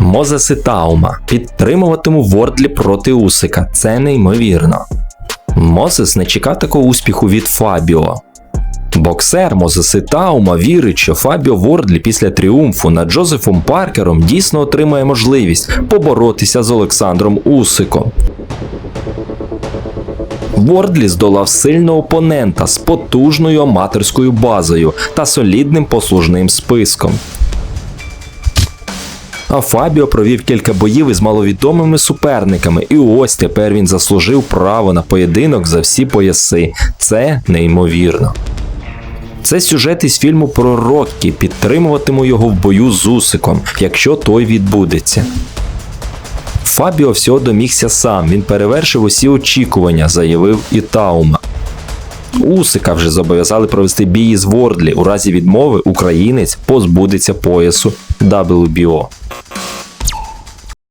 Мозес і Таума підтримуватиму Вордлі проти Усика. Це неймовірно. Мозес не чекав такого успіху від Фабіо. Боксер Мозес і Таума вірить, що Фабіо Вордлі після тріумфу над Джозефом Паркером дійсно отримає можливість поборотися з Олександром Усиком. Вордлі здолав сильного опонента з потужною аматорською базою та солідним послужним списком. А Фабіо провів кілька боїв із маловідомими суперниками, і ось тепер він заслужив право на поєдинок за всі пояси. Це неймовірно. Це сюжет із фільму про Роккі. Підтримуватиму його в бою з Усиком, якщо той відбудеться. Фабіо всього домігся сам, він перевершив усі очікування, заявив і Таума. Усика вже зобов'язали провести бій із Вордлі. У разі відмови українець позбудеться поясу WBO.